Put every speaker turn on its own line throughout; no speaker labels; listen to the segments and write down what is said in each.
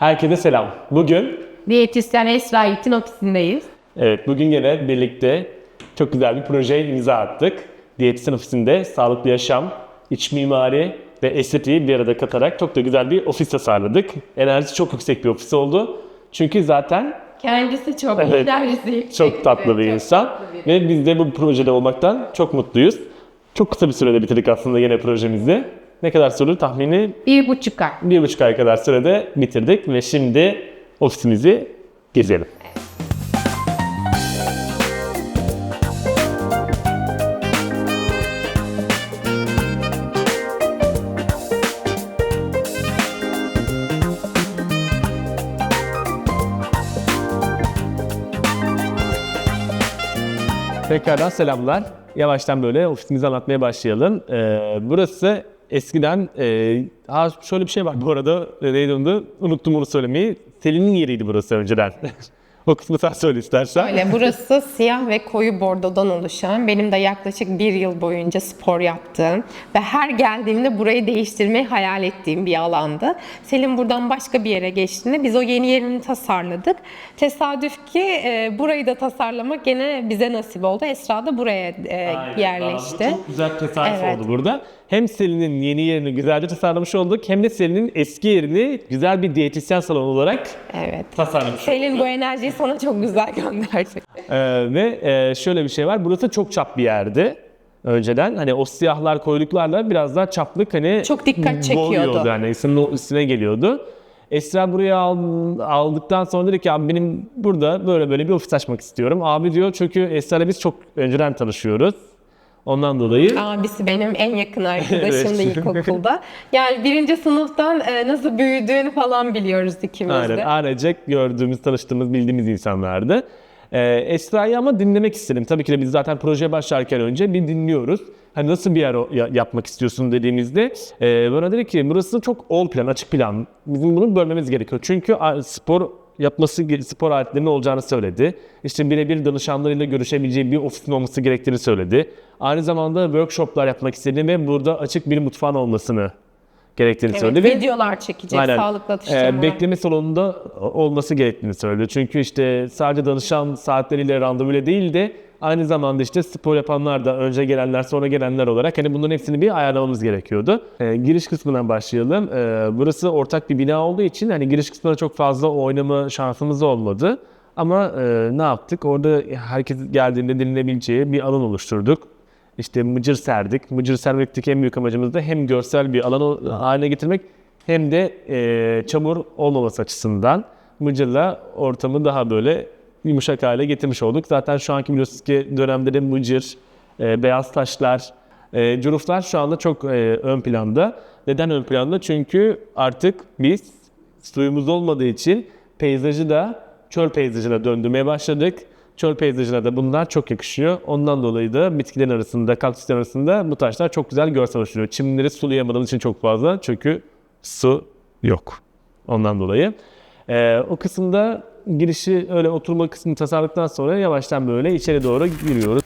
Herkese selam. Bugün,
Diyetisyen Esra Yiğit'in ofisindeyiz.
evet bugün yine birlikte çok güzel bir projeye imza attık. Diyetisyen ofisinde sağlıklı yaşam, iç mimari ve estetiği bir arada katarak çok da güzel bir ofis tasarladık. Enerjisi çok yüksek bir ofis oldu. Çünkü zaten
Kendisi çok
Evet.
enerjisi yüksek
çok tatlı bir
çok
insan
tatlı biri.
ve biz de bu projede olmaktan çok mutluyuz. Çok kısa bir sürede bitirdik aslında yine projemizi. Ne kadar sürdü tahmini
Bir buçuk ay.
bir buçuk ay kadar sürede bitirdik ve şimdi ofisimizi gezelim. Tekrardan selamlar. Yavaştan böyle ofisimizi anlatmaya başlayalım. Ee, burası eskiden, e, ha şöyle bir şey var bu arada, neydi onu unuttum onu söylemeyi. Selin'in yeriydi burası önceden. o kısmı sen söyle istersen.
Öyle burası siyah ve koyu bordodan oluşan, benim de yaklaşık bir yıl boyunca spor yaptığım ve her geldiğimde burayı değiştirmeyi hayal ettiğim bir alandı. Selim buradan başka bir yere geçtiğinde biz o yeni yerini tasarladık. Tesadüf ki e, burayı da tasarlamak gene bize nasip oldu. Esra da buraya e,
Aynen.
yerleşti.
Çok güzel tesadüf
Evet.
oldu burada. Hem Selin'in yeni yerini güzelce tasarlamış olduk hem de Selin'in eski yerini güzel bir diyetisyen salonu olarak
Evet.
tasarlamış.
Selin bu enerjiyi sana çok güzel gönderecek.
Ee, ve e, şöyle bir şey var. Burası çok çap bir yerdi. Önceden hani o siyahlar koyduklarla biraz daha çaplık hani
Çok dikkat çekiyordu.
yani insanın üstüne geliyordu. Esra buraya al- aldıktan sonra dedi ki abi benim burada böyle böyle bir ofis açmak istiyorum. Abi diyor çünkü Esra'yla biz çok önceden tanışıyoruz. Ondan dolayı
Abisi benim en yakın arkadaşımdı
Evet.
ilkokulda. Yani birinci sınıftan e, nasıl büyüdüğünü falan biliyoruz ikimiz
Aynen.
de.
Ailecek gördüğümüz, tanıştığımız, bildiğimiz insanlardı. Ee, Esra'yı ama dinlemek istedim. Tabii ki de biz zaten projeye başlarken önce bir dinliyoruz. Hani nasıl bir yer yapmak istiyorsun dediğimizde e, bana dedi ki burası çok all plan, açık plan. Bizim bunu bölmemiz gerekiyor. Çünkü spor yapması, spor aletlerinin olacağını söyledi. İşte birebir danışanlarıyla görüşebileceği bir ofisin olması gerektiğini söyledi. Aynı zamanda workshoplar yapmak istediğini ve burada açık bir mutfağın olmasını gerektiğini
Evet,
söyledi.
Videolar çekecek,
Aynen.
sağlıklı
Ee,
atıştırmalar.
bekleme salonunda olması gerektiğini söyledi. Çünkü işte sadece danışan saatleriyle randevuyla değil de aynı zamanda işte spor yapanlar da önce gelenler sonra gelenler olarak hani bunların hepsini bir ayarlamamız gerekiyordu. Ee, giriş kısmından başlayalım. Ee, burası ortak bir bina olduğu için hani giriş kısmına çok fazla oynama şansımız olmadı. Ama e, ne yaptık? Orada herkes geldiğinde dinlenebileceği bir alan oluşturduk. İşte mıcır serdik. Mıcır sermekteki en büyük amacımız da hem görsel bir alan haline getirmek hem de e, çamur olmaması açısından mıcırla ortamı daha böyle yumuşak hale getirmiş olduk. Zaten şu anki biliyorsunuz ki dönemde de mıcır, e, beyaz taşlar, e, curuflar şu anda çok e, ön planda. Neden ön planda? Çünkü artık biz suyumuz olmadığı için peyzajı da çöl peyzajına döndürmeye başladık. Çöl peyzajına da bunlar çok yakışıyor. Ondan dolayı da bitkilerin arasında, kaktüslerin arasında bu taşlar çok güzel görsel oluşturuyor. Çimleri sulayamadığımız için çok fazla çünkü su yok. Ondan dolayı. Ee, o kısımda girişi öyle oturma kısmını tasarladıktan sonra yavaştan böyle içeri doğru giriyoruz.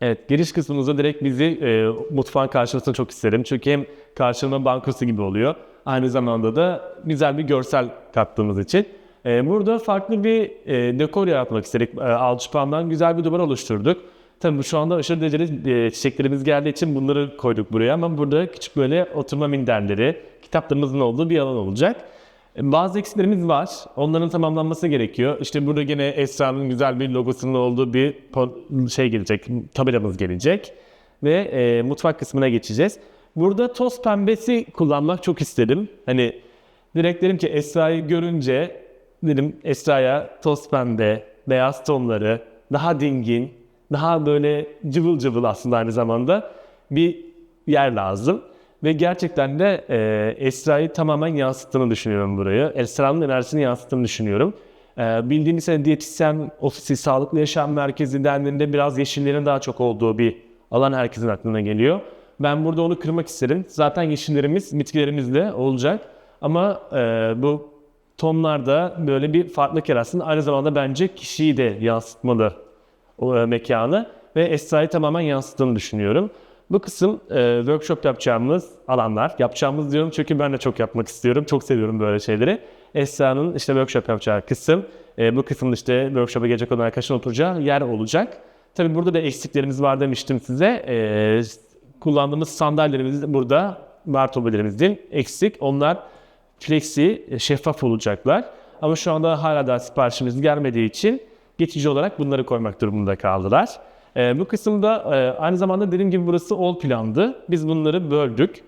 Evet, giriş kısmımızda direkt bizi e, mutfağın karşılamasını çok isterim. Çünkü hem karşılama bankosu gibi oluyor. Aynı zamanda da güzel bir görsel kattığımız için. E, burada farklı bir e, dekor yaratmak istedik. E, alçıpandan güzel bir duvar oluşturduk. Tabii şu anda aşırı derecede e, çiçeklerimiz geldiği için bunları koyduk buraya ama burada küçük böyle oturma minderleri, kitaplarımızın olduğu bir alan olacak. E, Bazı eksiklerimiz var. Onların tamamlanması gerekiyor. İşte burada gene Esra'nın güzel bir logosunun olduğu bir şey gelecek, tabelamız gelecek. Ve e, mutfak kısmına geçeceğiz. Burada toz pembesi kullanmak çok istedim. Hani direkt dedim ki Esra'yı görünce dedim Esra'ya toz pembe, beyaz tonları, daha dingin, daha böyle cıvıl cıvıl aslında aynı zamanda bir yer lazım. Ve gerçekten de e, Esra'yı tamamen yansıttığını düşünüyorum buraya. Esra'nın enerjisini yansıttığını düşünüyorum. E, bildiğiniz hani diyetisyen ofisi, sağlıklı yaşam merkezi dendiğinde biraz yeşillerin daha çok olduğu bir alan herkesin aklına geliyor. Ben burada onu kırmak isterim. Zaten yeşillerimiz bitkilerimizle olacak. Ama e, bu tonlarda böyle bir farklılık yaratsın. Aynı zamanda bence kişiyi de yansıtmalı o e, mekanı ve Esra'yı tamamen yansıttığını düşünüyorum. Bu kısım e, workshop yapacağımız alanlar. Yapacağımız diyorum çünkü ben de çok yapmak istiyorum. Çok seviyorum böyle şeyleri. Esra'nın işte workshop yapacağı kısım. E, bu kısımda işte workshop'a gelecek olan arkadaşın oturacağı yer olacak. Tabii burada da eksiklerimiz var demiştim size. E, kullandığımız sandalyelerimiz burada, bar tobilerimizin eksik. Onlar flexi, e, şeffaf olacaklar. Ama şu anda hala daha siparişimiz gelmediği için geçici olarak bunları koymak durumunda kaldılar. Ee, bu kısımda e, aynı zamanda dediğim gibi burası all plandı. Biz bunları böldük.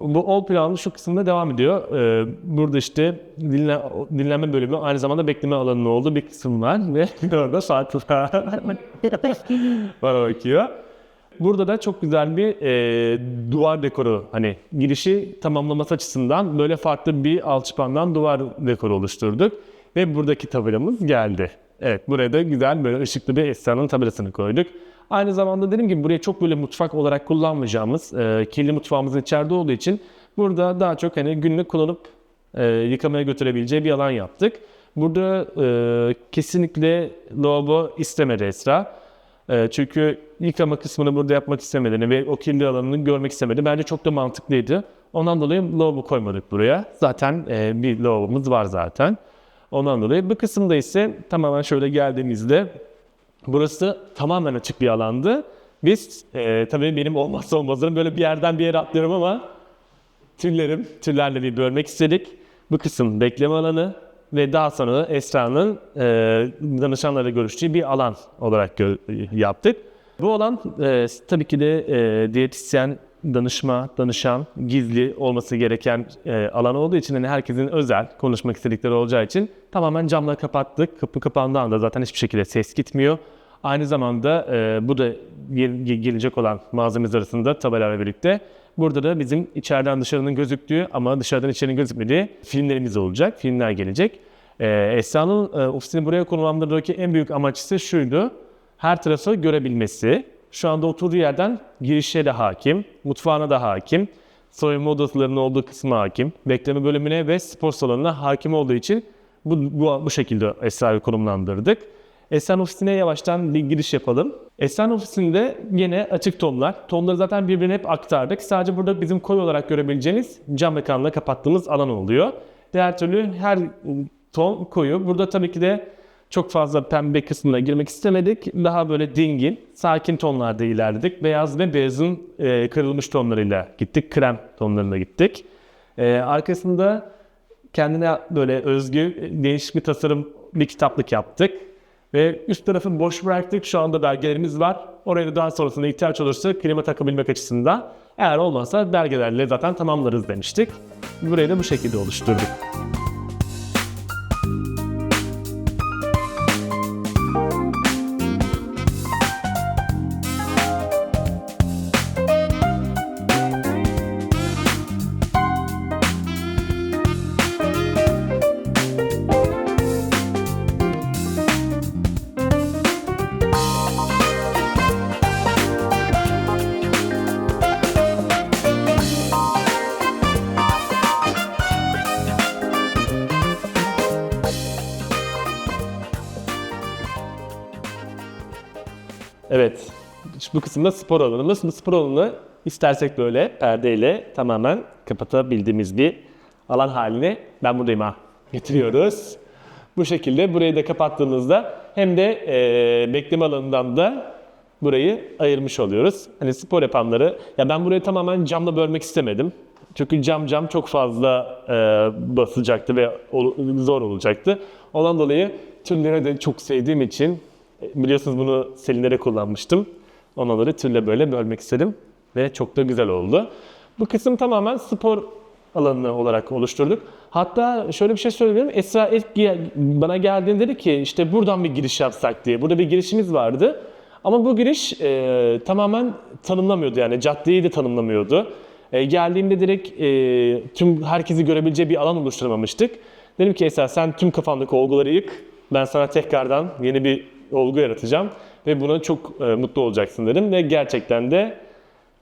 Bu all planlı şu kısımda devam ediyor. Ee, burada işte dinlen, dinlenme bölümü aynı zamanda bekleme alanı olduğu bir kısım var ve orada saat bana bakıyor. Burada da çok güzel bir e, duvar dekoru hani girişi tamamlaması açısından böyle farklı bir alçıpandan duvar dekoru oluşturduk. Ve buradaki tabelamız geldi. Evet buraya da güzel böyle ışıklı bir Esra'nın tabelasını koyduk. Aynı zamanda dediğim gibi buraya çok böyle mutfak olarak kullanmayacağımız e, kirli mutfağımızın içeride olduğu için burada daha çok hani günlük kullanıp e, yıkamaya götürebileceği bir alan yaptık. Burada e, kesinlikle lavabo istemedi Esra. E, çünkü yıkama kısmını burada yapmak istemediğini ve o kirli alanını görmek istemedi. Bence çok da mantıklıydı. Ondan dolayı lavabo koymadık buraya. Zaten e, bir lavabomuz var zaten. Ondan dolayı bu kısımda ise tamamen şöyle geldiğimizde burası tamamen açık bir alandı. Biz e, tabii benim olmazsa olmazlarım böyle bir yerden bir yere atlıyorum ama tüllerim, tüllerle bir bölmek istedik. Bu kısım bekleme alanı ve daha sonra Esra'nın e, danışanlarla görüştüğü bir alan olarak yaptık. Bu alan e, tabii ki de e, diyetisyen, danışma, danışan, gizli olması gereken e, alan olduğu için hani herkesin özel konuşmak istedikleri olacağı için tamamen camla kapattık. Kapı kapandığı anda zaten hiçbir şekilde ses gitmiyor. Aynı zamanda e, bu da gel- gelecek olan malzememiz arasında tabelayla birlikte burada da bizim içeriden dışarının gözüktüğü ama dışarıdan içerinin gözükmediği filmlerimiz olacak. Filmler gelecek. E, Esra'nın e, ofisini buraya konumlandırdığındaki en büyük amaç ise şuydu. Her tarafı görebilmesi. Şu anda oturduğu yerden girişe de hakim, mutfağına da hakim, soyunma odalarının olduğu kısma hakim, bekleme bölümüne ve spor salonuna hakim olduğu için bu, bu, bu şekilde Esra'yı konumlandırdık. Esen ofisine yavaştan giriş yapalım. Esen ofisinde yine açık tonlar. Tonları zaten birbirine hep aktardık. Sadece burada bizim koyu olarak görebileceğiniz cam ekranla kapattığımız alan oluyor. Diğer türlü her ton koyu. Burada tabii ki de çok fazla pembe kısmına girmek istemedik. Daha böyle dingin, sakin tonlarda ilerledik. Beyaz ve beyazın e, kırılmış tonlarıyla gittik. Krem tonlarına gittik. E, arkasında kendine böyle özgü değişik bir tasarım bir kitaplık yaptık. Ve üst tarafı boş bıraktık. Şu anda belgelerimiz var. Oraya da daha sonrasında ihtiyaç olursa klima takabilmek açısından. Eğer olmazsa belgelerle zaten tamamlarız demiştik. Burayı da bu şekilde oluşturduk. Bu kısımda spor alanımız. Bu spor alanını istersek böyle perdeyle tamamen kapatabildiğimiz bir alan haline ben buradayım ha getiriyoruz. Bu şekilde burayı da kapattığınızda hem de e, bekleme alanından da burayı ayırmış oluyoruz. Hani spor yapanları ya ben burayı tamamen camla bölmek istemedim. Çünkü cam cam çok fazla e, basacaktı ve ol- zor olacaktı. Ondan dolayı tülleri de çok sevdiğim için e, biliyorsunuz bunu Selinlere kullanmıştım. Onları tülle böyle bölmek istedim ve çok da güzel oldu. Bu kısım tamamen spor alanı olarak oluşturduk. Hatta şöyle bir şey söyleyeyim. Esra ilk bana geldiğinde dedi ki işte buradan bir giriş yapsak diye. Burada bir girişimiz vardı. Ama bu giriş e, tamamen tanımlamıyordu yani caddeyi de tanımlamıyordu. E, geldiğimde direkt e, tüm herkesi görebileceği bir alan oluşturamamıştık. Dedim ki Esra sen tüm kafandaki olguları yık. Ben sana tekrardan yeni bir olgu yaratacağım. Ve buna çok e, mutlu olacaksın dedim. Ve gerçekten de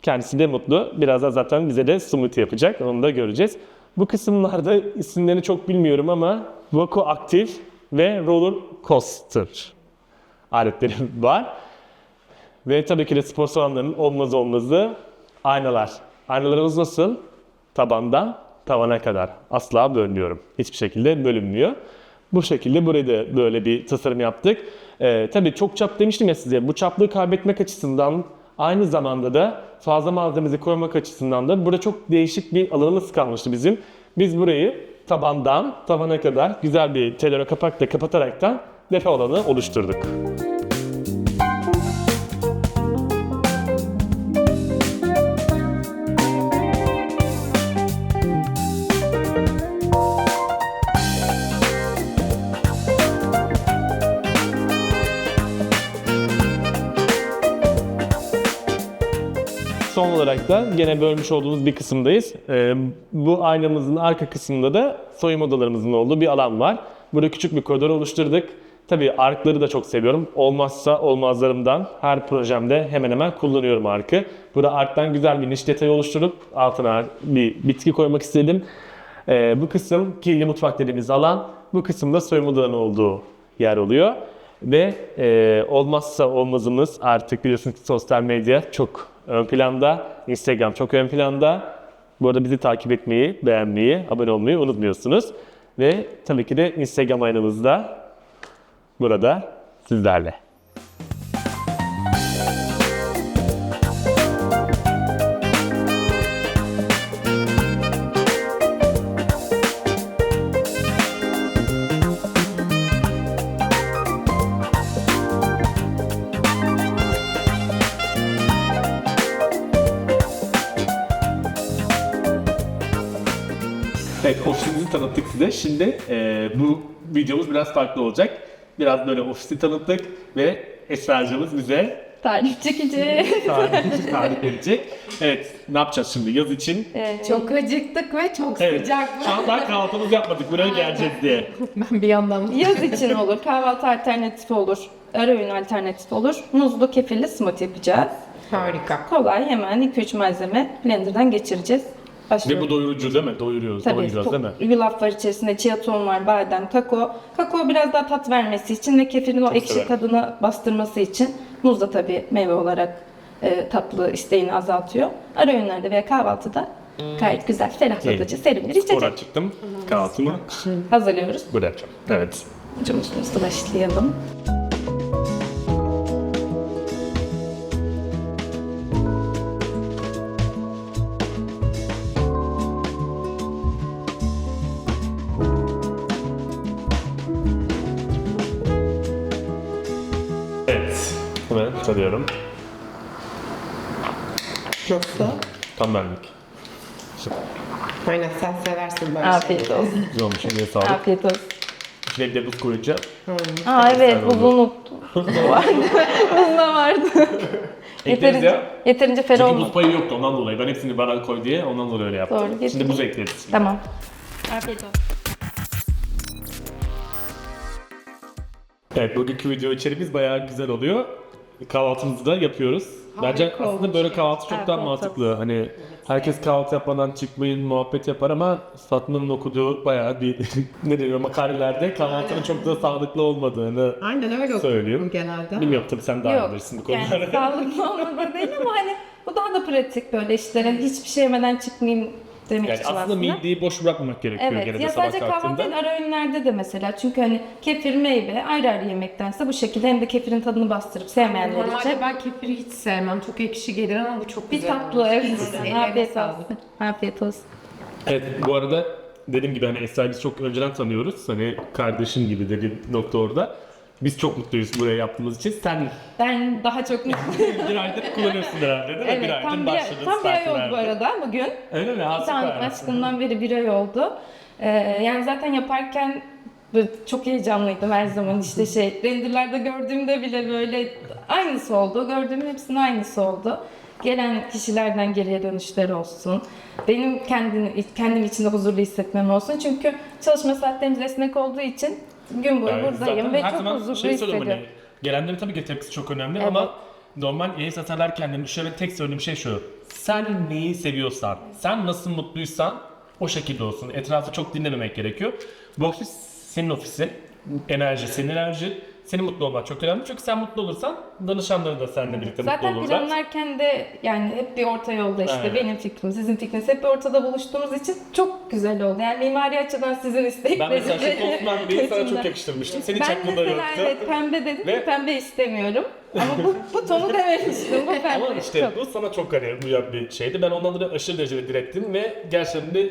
kendisi de mutlu. Birazdan zaten bize de smoothie yapacak. Onu da göreceğiz. Bu kısımlarda isimlerini çok bilmiyorum ama Voco Aktif ve Roller Coaster aletleri var. Ve tabii ki de spor salonlarının olmaz olmazı Aynalar. Aynalarımız nasıl? Tabandan tavana kadar. Asla bölmüyorum. Hiçbir şekilde bölünmüyor. Bu şekilde burayı da böyle bir tasarım yaptık. Ee, tabii çok çap demiştim ya size. Bu çaplığı kaybetmek açısından aynı zamanda da fazla malzememizi koymak açısından da burada çok değişik bir alanımız kalmıştı bizim. Biz burayı tabandan tavana kadar güzel bir telero kapakla kapataraktan depo alanı oluşturduk. Olarak da gene bölmüş olduğumuz bir kısımdayız. Ee, bu aynamızın arka kısmında da soyunma odalarımızın olduğu bir alan var. Burada küçük bir koridor oluşturduk. Tabii arkları da çok seviyorum. Olmazsa olmazlarımdan her projemde hemen hemen kullanıyorum arkı. Burada arktan güzel bir niş detayı oluşturup altına bir bitki koymak istedim. Ee, bu kısım kirli mutfak dediğimiz alan. Bu kısımda soyunma odalarının olduğu yer oluyor. Ve e, olmazsa olmazımız artık biliyorsunuz ki sosyal medya çok ön planda. Instagram çok ön planda. Bu arada bizi takip etmeyi, beğenmeyi, abone olmayı unutmuyorsunuz. Ve tabii ki de Instagram aynamız da burada sizlerle. Şimdi e, bu videomuz biraz farklı olacak. Biraz böyle ofisi tanıttık ve Esra'cığımız bize
Tarif çekici.
tarif, tarif edecek. Evet, ne yapacağız şimdi yaz için?
Çok acıktık ve çok
Evet,
sıcak.
şu an daha kahvaltımızı yapmadık, buraya geleceğiz diye.
Ben bir yandan
Yaz için olur, kahvaltı alternatifi olur, ara öğün alternatifi olur. Muzlu kefirli smoothie yapacağız.
harika.
Kolay hemen 2-3 malzeme blenderdan geçireceğiz.
Ve bu doyurucu değil mi? Doyuruyoruz,
Tabii
doyuracağız değil mi?
yulaf var içerisinde, chia tohum var, badem, kakao. Kakao biraz daha tat vermesi için ve kefirin o ekşi
severim.
tadını bastırması için. Muz da tabii meyve olarak e, tatlı isteğini azaltıyor. Ara öğünlerde veya kahvaltıda gayet güzel, ferahlatıcı, serin bir
Spora
içecek.
çıktım, kahvaltımı
Hazırlıyoruz.
burada yapacağım. Evet.
Cumhurbaşkanımızla başlayalım.
Tam benlik.
Aynen sen seversin böyle
Afiyet
şeyleri.
olsun.
Güzel olmuş, eline sağlık.
Afiyet olsun.
İçine bir de buz koyunca
Aa evet
oldu.
unuttum. Buz da vardı.
Ekleriz
yeterince,
ya.
yeterince ferah
Çünkü
olmadı.
buz payı yoktu ondan dolayı. Ben hepsini bana koy diye ondan dolayı öyle yaptım.
Doğru,
Şimdi
getirdim.
buz ekleriz.
Tamam. Afiyet olsun.
Evet bugünkü video içeriğimiz bayağı güzel oluyor. Kahvaltımızı da yapıyoruz. Bence aslında böyle kahvaltı çok daha
Afiyet
mantıklı. Hani herkes kahvaltı yapmadan çıkmayın, muhabbet yapar ama Fatma'nın okuduğu bayağı bir ne deniyor makalelerde kahvaltının çok da sağlıklı olmadığını
Aynen öyle
Söyleyeyim.
okuyorum genelde.
bilmiyorum tabii sen daha iyi
Yok.
bilirsin bu
Yani
konuları.
sağlıklı olmadı değil ama hani bu daha da pratik böyle işlere hiçbir şey yemeden çıkmayayım demek
Yani
için
aslında
aslında.
mideyi boş bırakmamak gerekiyor
Evet
gene de
ya
sabah
sadece kahvaltı değil ara öğünlerde de mesela çünkü hani kefir meyve ayrı ayrı yemektense bu şekilde hem de kefirin tadını bastırıp sevmeyenler için
Normalde ben kefiri hiç sevmem. Çok ekşi gelir ama bu çok
bir
güzel.
tatlı evet. Afiyet olsun. Afiyet olsun.
Evet bu arada dediğim gibi hani Esra'yı biz çok önceden tanıyoruz. Hani kardeşim gibi dediğim nokta orada. Biz çok mutluyuz buraya yaptığımız için. Sen
Ben daha çok mutluyum.
bir aydır kullanıyorsun herhalde değil mi?
evet
bir aydır
tam bir,
başladın.
tam bir ay oldu bu arada bugün.
Öyle mi? Ha, süper.
aşkından beri bir ay oldu. Ee, yani zaten yaparken böyle çok heyecanlıydım her zaman işte şey renderlarda gördüğümde bile böyle aynısı oldu. Gördüğümün hepsinin aynısı oldu. Gelen kişilerden geriye dönüşler olsun. Benim kendim, kendim içinde huzurlu hissetmem olsun. Çünkü çalışma saatlerimiz esnek olduğu için gün boyu buradayım ve çok huzurlu
şey söylüyorum
hissediyorum.
Hani, gelenlerin tabii ki tepkisi çok önemli
Evet.
ama normal yayın satarlarken de şöyle tek söylediğim şey şu. Sen neyi seviyorsan, sen nasıl mutluysan o şekilde olsun. Etrafı çok dinlememek gerekiyor. Bu ofis senin ofisin. Enerji senin enerji. Senin mutlu olman çok önemli. Çünkü sen mutlu olursan danışanların da seninle birlikte
Zaten
mutlu olurlar.
planlarken de yani hep bir orta yolda işte
Aynen.
benim fikrim, sizin fikriniz hep bir ortada buluştuğumuz için çok güzel oldu. Yani mimari açıdan sizin
Ben mesela şu Osman Bey'i sana çok yakıştırmıştım. Senin hiç
Ben
aklında
mesela
yoktu.
evet pembe dedim
Ve-
pembe istemiyorum. Ama bu, bu tonu dememiştim. Bu pembe.
Ama işte
Çok-
bu sana çok hani uyan bir şeydi. Ben ondan dolayı aşırı derecede direttim ve gerçekten de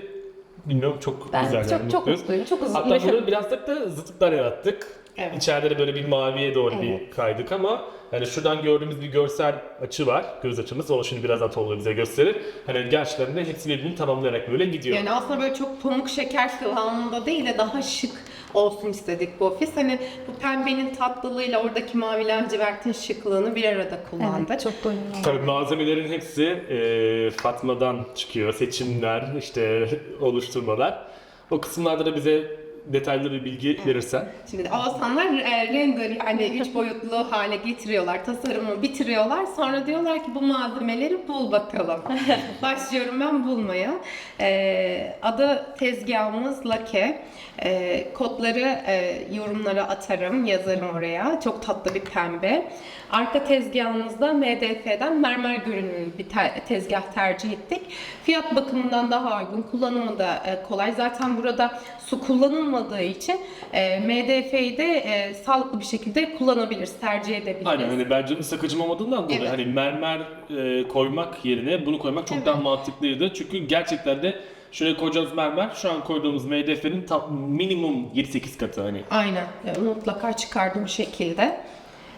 bilmiyorum çok
ben
güzel
çok
yani
çok
mutluyuz.
mutluyum. Çok uzun.
Hatta burada birazcık da zıtlıklar yarattık.
Evet.
İçeride de böyle bir maviye doğru bir
Evet.
kaydık ama hani şuradan gördüğümüz bir görsel açı var. Göz açımız. Onu şimdi birazdan Tolga bize gösterir. Hani gerçekten de hepsi birbirini tamamlayarak böyle gidiyor.
Yani aslında böyle çok pamuk şeker kıvamında değil de daha şık olsun istedik bu ofis. Hani bu pembenin tatlılığıyla oradaki mavi lacivertin şıklığını bir arada kullandık.
Evet, çok uyumlu.
Tabii malzemelerin hepsi e, Fatma'dan çıkıyor. Seçimler, işte oluşturmalar. O kısımlarda da bize detaylı bir bilgi verirsen.
Şimdi Oğuzhanlar e, render yani üç boyutlu hale getiriyorlar, tasarımı bitiriyorlar. Sonra diyorlar ki bu malzemeleri bul bakalım. Başlıyorum ben bulmaya. E, adı tezgahımız Lake. E, kodları e, yorumlara atarım, yazarım oraya. Çok tatlı bir pembe. Arka tezgahımızda MDF'den mermer görünümlü bir te- tezgah tercih ettik. Fiyat bakımından daha uygun, kullanımı da e, kolay. Zaten burada su kullanılmadığı için e, MDF'yi de e, sağlıklı bir şekilde kullanabiliriz, tercih edebiliriz.
Aynen hani bence ısı olmadığından dolayı
Evet.
hani mermer e, koymak yerine bunu koymak çok daha mantıklıydı. Çünkü gerçekten de şuraya koyacağımız mermer şu an koyduğumuz MDF'nin tam minimum 7-8 katı hani.
Aynen. E, Mutlaka çıkardım şekilde.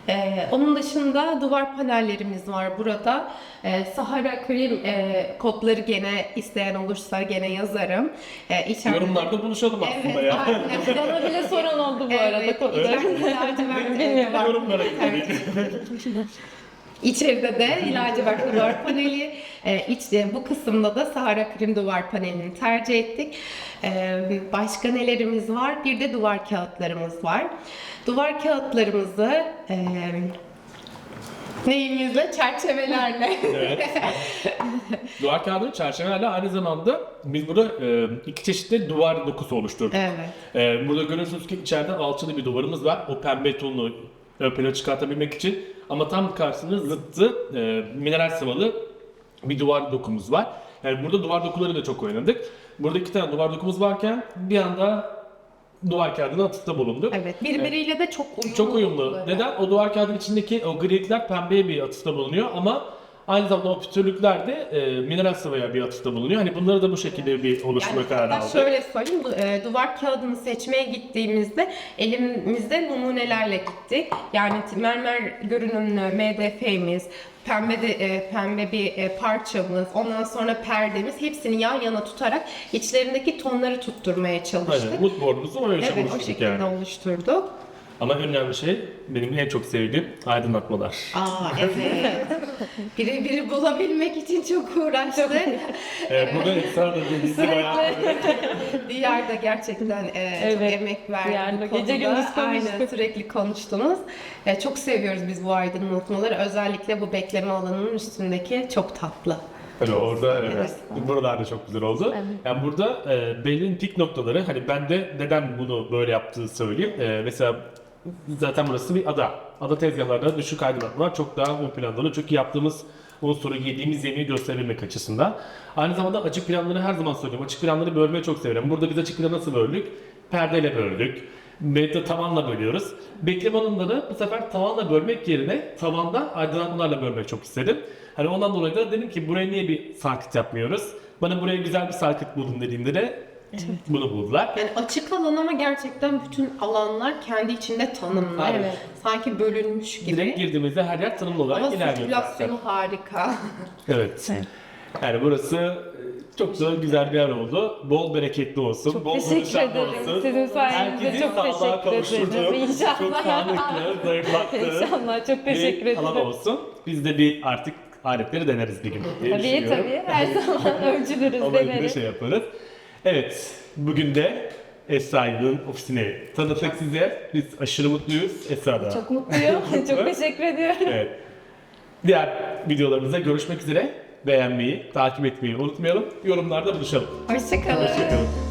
Ee, onun dışında duvar panellerimiz var burada. Ee, Sahara Krem e, kodları gene isteyen olursa gene yazarım. Ee, içeride-
Yorumlarda buluşalım aslında
Evet,
ya.
aynen.
Bana bile sorun oldu bu arada.
Evet,
kodları.
içeride lacivert, e, duvar-
Yorumlara
Evet. İçeride de lacivert duvar paneli, e, iç, e, bu kısımda da Sahara Krem duvar panelini tercih ettik. E, başka nelerimiz var? Bir de duvar kağıtlarımız var. Duvar kağıtlarımızı e, neyimizle? Çerçevelerle.
Evet. duvar kağıdı çerçevelerle aynı zamanda biz burada e, iki çeşitli duvar dokusu oluşturduk.
evet.
Ee, burada görüyorsunuz ki içeride alçılı bir duvarımız var. O pembe tonunu ön plana çıkartabilmek için. Ama tam karşısında zıttı e, mineral sıvalı bir duvar dokumuz var. Yani burada duvar dokuları da çok oynadık. Burada iki tane duvar dokumuz varken bir anda duvar kağıdına atıfta bulunduk.
Evet. Birbiriyle de çok uyumlu.
Çok uyumlu. Neden? O duvar kağıdının içindeki o grilikler pembeye bir atıfta bulunuyor ama aynı zamanda o pütürlükler de e, mineral sıvıya bir atıfta bulunuyor. Hani bunları da bu şekilde bir oluşturma
Yani
kararı aldık.
şöyle söyleyeyim, du- e, duvar kağıdını seçmeye gittiğimizde elimizde numunelerle gittik. Yani mermer görünümlü MDF'miz, pembe de, e, pembe bir e, parçamız, ondan sonra perdemiz hepsini yan yana tutarak içlerindeki tonları tutturmaya çalıştık.
Aynen. Mood board'umuzu öyle
Evet, o şekilde
yani.
oluşturduk.
Ama önemli şey benim en çok sevdiğim aydınlatmalar.
Aa evet. biri biri bulabilmek için çok uğraştık.
Evet, burada Esra da denizli bayağı
Diğer de gerçekten e, çok
Evet.
emek verdi
Diğer de
bu
gece
konuda.
gündüz konuştuk.
Aynen sürekli konuştunuz. E, çok seviyoruz biz bu aydınlatmaları. Özellikle bu bekleme alanının üstündeki çok tatlı.
Hani orada evet. Buralarda çok güzel oldu. Yani burada e, belirli pik noktaları hani ben de neden bunu böyle yaptığı söyleyeyim. E, mesela zaten burası bir ada. Ada tezgahlarda düşük aydınlatmalar çok daha ön planda oluyor. Çünkü yaptığımız unsuru yediğimiz yemeği gösterebilmek açısından. Aynı zamanda açık planları her zaman söylüyorum. Açık planları bölmeyi çok severim. Burada biz açık planı nasıl böldük? Perdeyle böldük. De tavanla bölüyoruz. Bekleme alanları bu sefer tavanla bölmek yerine tavanda aydınlatmalarla bölmek çok istedim. Hani ondan dolayı da dedim ki buraya niye bir sarkıt yapmıyoruz? Bana buraya güzel bir sarkıt bulun dediğimde de bunu buldular.
Yani açık alan ama gerçekten bütün alanlar kendi içinde tanımlı.
Aynen.
Evet. Sanki bölünmüş gibi.
Direkt girdiğimizde her yer tanımlı olarak
ama
ilerliyor. zaten.
sirkülasyonu harika.
Evet. Yani burası e, çok da güzel bir yer oldu. Bol bereketli olsun. bol
Teşekkür ederim.
olsun.
Sizin sayenizde
Herkesin
çok teşekkür ederim. İnşallah.
Çok sağlıklı, zayıflattığı
İnşallah çok teşekkür
bir alan
ederim.
olsun. Biz de bir artık aletleri deneriz bir gün diye
Tabii
düşünüyorum.
tabii her zaman ölçülürüz
Ona göre
deneriz.
şey yaparız. Evet, bugün de Esra'nın ofisini tanıttık size. Biz aşırı mutluyuz. Esra da.
Çok mutluyum. çok teşekkür ediyorum.
Evet. Diğer videolarımızda görüşmek üzere. Beğenmeyi, takip etmeyi unutmayalım. Yorumlarda buluşalım.
Hoşçakalın.
Hoşçakalın.